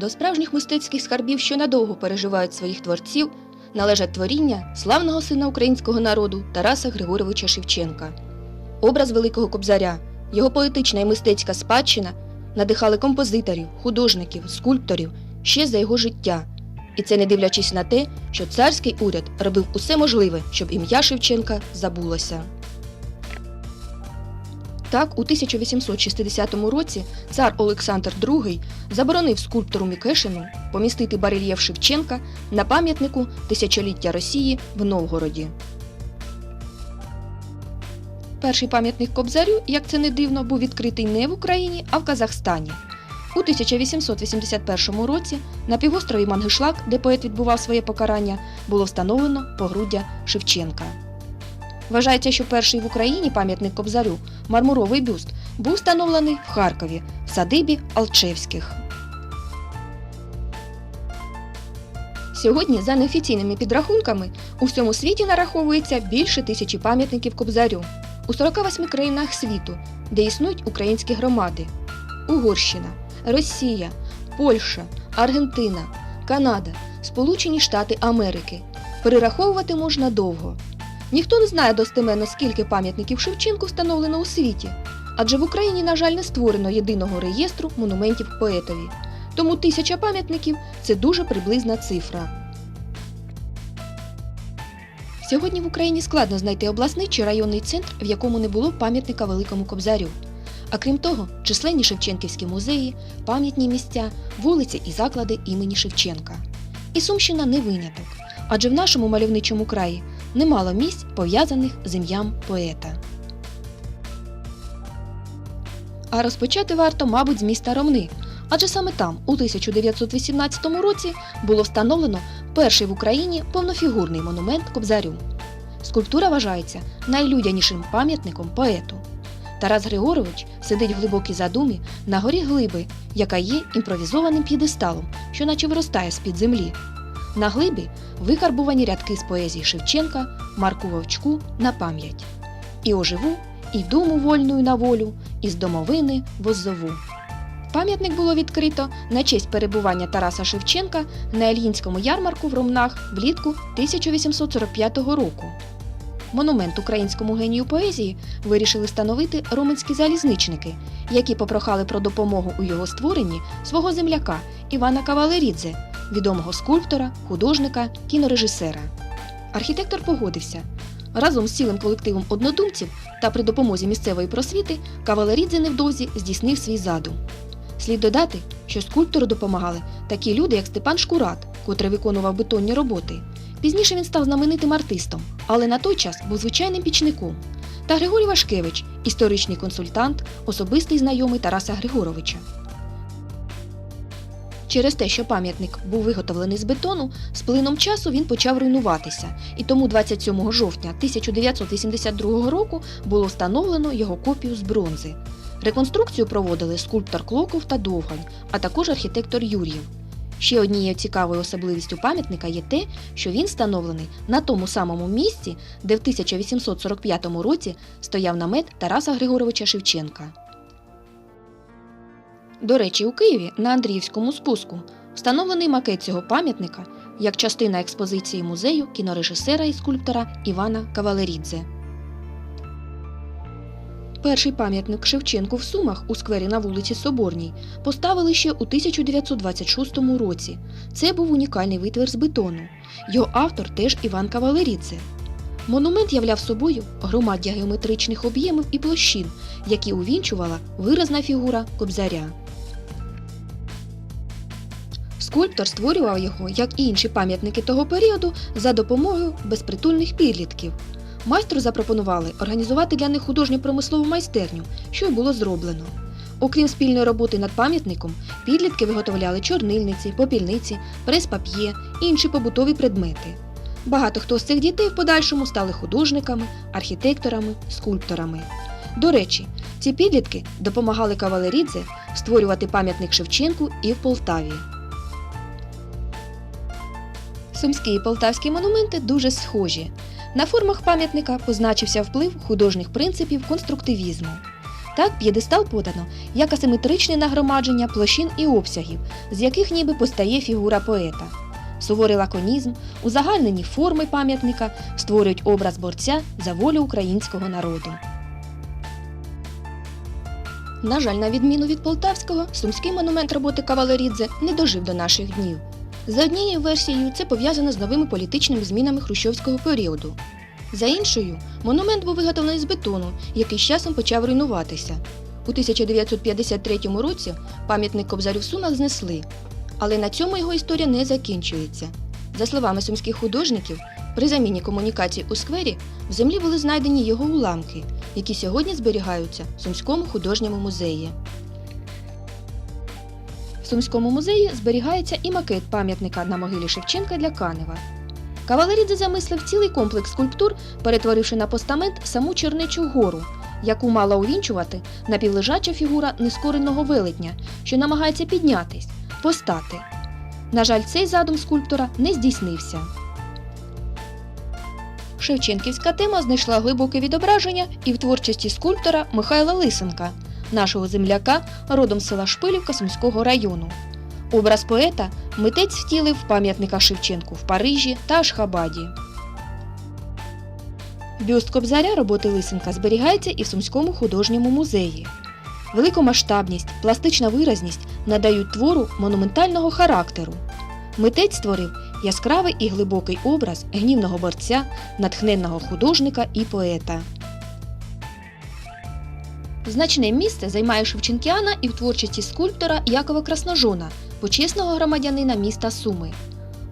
До справжніх мистецьких скарбів, що надовго переживають своїх творців, належать творіння славного сина українського народу Тараса Григоровича Шевченка. Образ Великого Кобзаря, його поетична і мистецька спадщина надихали композиторів, художників, скульпторів ще за його життя. І це не дивлячись на те, що царський уряд робив усе можливе, щоб ім'я Шевченка забулося. Так, у 1860 році цар Олександр II заборонив скульптору Мікешину помістити барельєф Шевченка на пам'ятнику тисячоліття Росії в Новгороді. Перший пам'ятник Кобзарю, як це не дивно, був відкритий не в Україні, а в Казахстані. У 1881 році на півострові Мангишлак, де поет відбував своє покарання, було встановлено погруддя Шевченка. Вважається, що перший в Україні пам'ятник Кобзарю, мармуровий бюст, був встановлений в Харкові в садибі Алчевських. Сьогодні, за неофіційними підрахунками, у всьому світі нараховується більше тисячі пам'ятників Кобзарю у 48 країнах світу, де існують українські громади: Угорщина, Росія, Польща, Аргентина, Канада, Сполучені Штати Америки. Перераховувати можна довго. Ніхто не знає достеменно, скільки пам'ятників Шевченку встановлено у світі, адже в Україні, на жаль, не створено єдиного реєстру монументів поетові. Тому тисяча пам'ятників це дуже приблизна цифра. Сьогодні в Україні складно знайти обласний чи районний центр, в якому не було пам'ятника Великому Кобзарю. А крім того, численні Шевченківські музеї, пам'ятні місця, вулиці і заклади імені Шевченка. І Сумщина не виняток, адже в нашому мальовничому краї немало місць, пов'язаних з ім'ям поета. А розпочати варто, мабуть, з міста Ромни, адже саме там, у 1918 році, було встановлено перший в Україні повнофігурний монумент Кобзарю. Скульптура вважається найлюдянішим пам'ятником поету. Тарас Григорович сидить в глибокій задумі на горі глиби, яка є імпровізованим п'єдесталом, що наче виростає з-під землі. На глибі викарбувані рядки з поезії Шевченка, Марку Вовчку на пам'ять. І оживу, і думу вольную на волю, і з домовини воззову. Пам'ятник було відкрито на честь перебування Тараса Шевченка на Ільїнському ярмарку в Ромнах влітку 1845 року. Монумент українському генію поезії вирішили встановити роменські залізничники, які попрохали про допомогу у його створенні свого земляка Івана Кавалерідзе, відомого скульптора, художника, кінорежисера. Архітектор погодився. Разом з цілим колективом однодумців та при допомозі місцевої просвіти Кавалерідзе невдовзі здійснив свій задум. Слід додати, що скульптору допомагали такі люди, як Степан Шкурат, котрий виконував бетонні роботи. Пізніше він став знаменитим артистом, але на той час був звичайним пічником. Та Григорій Вашкевич, історичний консультант, особистий знайомий Тараса Григоровича. Через те, що пам'ятник був виготовлений з бетону, з плином часу він почав руйнуватися, і тому 27 жовтня 1982 року було встановлено його копію з бронзи. Реконструкцію проводили скульптор Клоков та Довгань, а також архітектор Юр'єв. Ще однією цікавою особливістю пам'ятника є те, що він встановлений на тому самому місці, де в 1845 році стояв намет Тараса Григоровича Шевченка. До речі, у Києві на Андріївському спуску встановлений макет цього пам'ятника як частина експозиції музею кінорежисера і скульптора Івана Кавалерідзе. Перший пам'ятник Шевченку в Сумах у сквері на вулиці Соборній поставили ще у 1926 році. Це був унікальний витвір з бетону. Його автор теж Іван Кавалерідзе. Монумент являв собою громаддя геометричних об'ємів і площин, які увінчувала виразна фігура кобзаря. Скульптор створював його, як і інші пам'ятники того періоду, за допомогою безпритульних підлітків. Майстру запропонували організувати для них художньо-промислову майстерню, що й було зроблено. Окрім спільної роботи над пам'ятником, підлітки виготовляли чорнильниці, попільниці, прес-пап'є і інші побутові предмети. Багато хто з цих дітей в подальшому стали художниками, архітекторами, скульпторами. До речі, ці підлітки допомагали Кавалерідзе створювати пам'ятник Шевченку і в Полтаві. Сумські і полтавські монументи дуже схожі. На формах пам'ятника позначився вплив художніх принципів конструктивізму. Так п'єдестал подано як асиметричне нагромадження площин і обсягів, з яких ніби постає фігура поета. Суворий лаконізм, узагальнені форми пам'ятника створюють образ борця за волю українського народу. На жаль, на відміну від полтавського, сумський монумент роботи Кавалерідзе не дожив до наших днів. За однією версією, це пов'язано з новими політичними змінами хрущовського періоду. За іншою, монумент був виготовлений з бетону, який з часом почав руйнуватися. У 1953 році пам'ятник Кобзарю в Сумах знесли. Але на цьому його історія не закінчується. За словами сумських художників, при заміні комунікацій у сквері в землі були знайдені його уламки, які сьогодні зберігаються в Сумському художньому музеї. Сумському музеї зберігається і макет пам'ятника на могилі Шевченка для Канева. Кавалерідзе замислив цілий комплекс скульптур, перетворивши на постамент саму Чернечу гору, яку мала увінчувати напівлежача фігура нескореного велетня, що намагається піднятись, постати. На жаль, цей задум скульптора не здійснився. Шевченківська тема знайшла глибоке відображення і в творчості скульптора Михайла Лисенка, нашого земляка, родом з села Шпилівка Сумського району. Образ поета митець втілив в пам'ятниках Шевченку в Парижі та Ашхабаді. Бюст Кобзаря роботи Лисенка зберігається і в Сумському художньому музеї. Великомасштабність, пластична виразність надають твору монументального характеру. Митець створив яскравий і глибокий образ гнівного борця, натхненного художника і поета. Значне місце займає Шевченкіана і в творчості скульптора Якова Красножона, почесного громадянина міста Суми.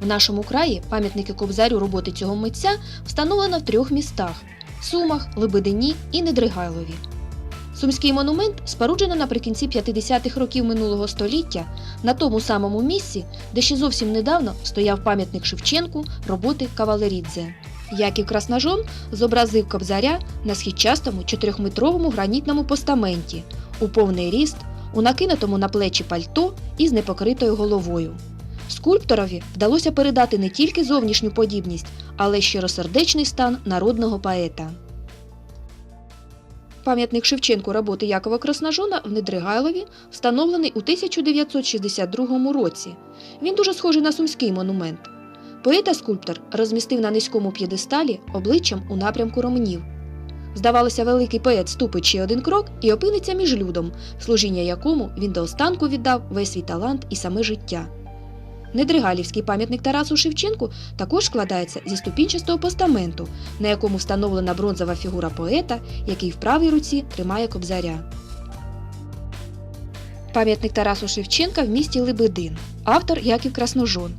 В нашому краї пам'ятники Кобзарю роботи цього митця встановлено в трьох містах Сумах, Лебедині і Недригайлові. Сумський монумент споруджено наприкінці 50-х років минулого століття на тому самому місці, де ще зовсім недавно стояв пам'ятник Шевченку роботи Кавалерідзе. Яків Красножон зобразив Кобзаря на східчастому чотирьохметровому гранітному постаменті у повний ріст, у накинутому на плечі пальто і з непокритою головою. Скульпторові вдалося передати не тільки зовнішню подібність, але й щиросердечний стан народного поета. Пам'ятник Шевченку роботи Якова Красножона в Недригайлові встановлений у 1962 році. Він дуже схожий на сумський монумент. Поета скульптор розмістив на низькому п'єдесталі обличчям у напрямку ромнів. Здавалося, великий поет ступить ще один крок і опиниться між людом, служіння якому він до останку віддав весь свій талант і саме життя. Недригалівський пам'ятник Тарасу Шевченку також складається зі ступінчастого постаменту, на якому встановлена бронзова фігура поета, який в правій руці тримає кобзаря. Пам'ятник Тарасу Шевченка в місті Лебедин. Автор Яків Красножон.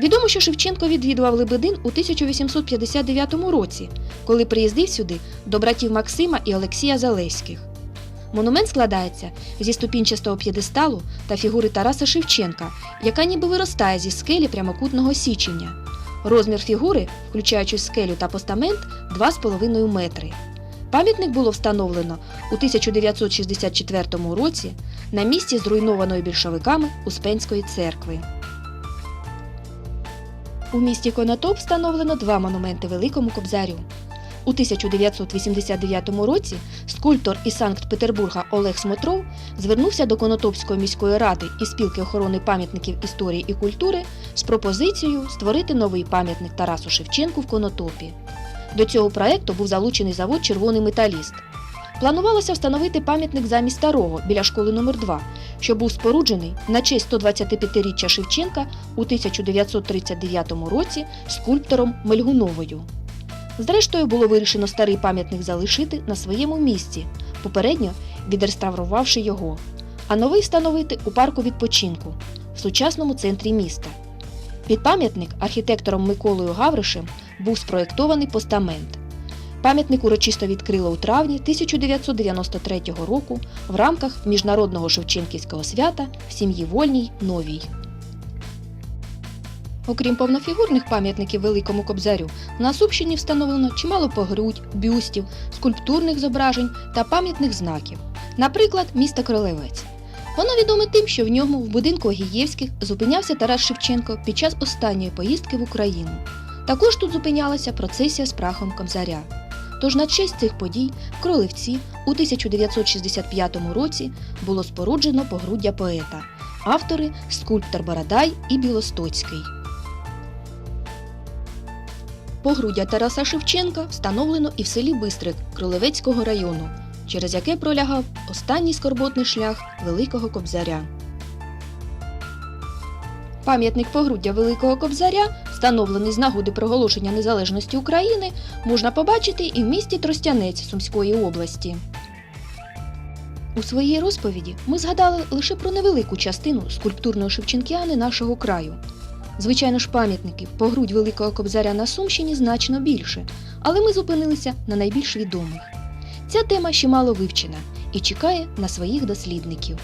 Відомо, що Шевченко відвідував Лебедин у 1859 році, коли приїздив сюди до братів Максима і Олексія Залеських. Монумент складається зі ступінчастого п'єдесталу та фігури Тараса Шевченка, яка ніби виростає зі скелі прямокутного січення. Розмір фігури, включаючи скелю та постамент, 2,5 метри. Пам'ятник було встановлено у 1964 році на місці зруйнованої більшовиками Успенської церкви. У місті Конотоп встановлено два монументи Великому Кобзарю. У 1989 році скульптор із Санкт-Петербурга Олег Смотров звернувся до Конотопської міської ради і спілки охорони пам'ятників історії і культури з пропозицією створити новий пам'ятник Тарасу Шевченку в Конотопі. До цього проекту був залучений завод Червоний металіст. Планувалося встановити пам'ятник замість старого біля школи номер 2 що був споруджений на честь 125-річчя Шевченка у 1939 році скульптором Мельгуновою. Зрештою, було вирішено старий пам'ятник залишити на своєму місці, попередньо відреставрувавши його, а новий встановити у парку відпочинку в сучасному центрі міста. Під пам'ятник архітектором Миколою Гавришем був спроєктований постамент. Пам'ятник урочисто відкрило у травні 1993 року в рамках міжнародного Шевченківського свята в сім'ї Вольній Новій. Окрім повнофігурних пам'ятників Великому Кобзарю, на Сумщині встановлено чимало погрудь, бюстів, скульптурних зображень та пам'ятних знаків, наприклад, міста Кролевець. Воно відоме тим, що в ньому в будинку Огієвських зупинявся Тарас Шевченко під час останньої поїздки в Україну. Також тут зупинялася процесія з прахом Кобзаря. Тож на честь цих подій в Кролевці у 1965 році було споруджено погруддя поета. Автори скульптор Бородай і Білостоцький. Погруддя Тараса Шевченка встановлено і в селі Бистрик Кролевецького району, через яке пролягав останній скорботний шлях Великого Кобзаря. Пам'ятник погруддя Великого Кобзаря, встановлений з нагоди проголошення незалежності України, можна побачити і в місті Тростянець Сумської області. У своїй розповіді ми згадали лише про невелику частину скульптурної шевченкіани нашого краю. Звичайно ж, пам'ятників по грудь Великого Кобзаря на Сумщині значно більше, але ми зупинилися на найбільш відомих. Ця тема ще мало вивчена і чекає на своїх дослідників.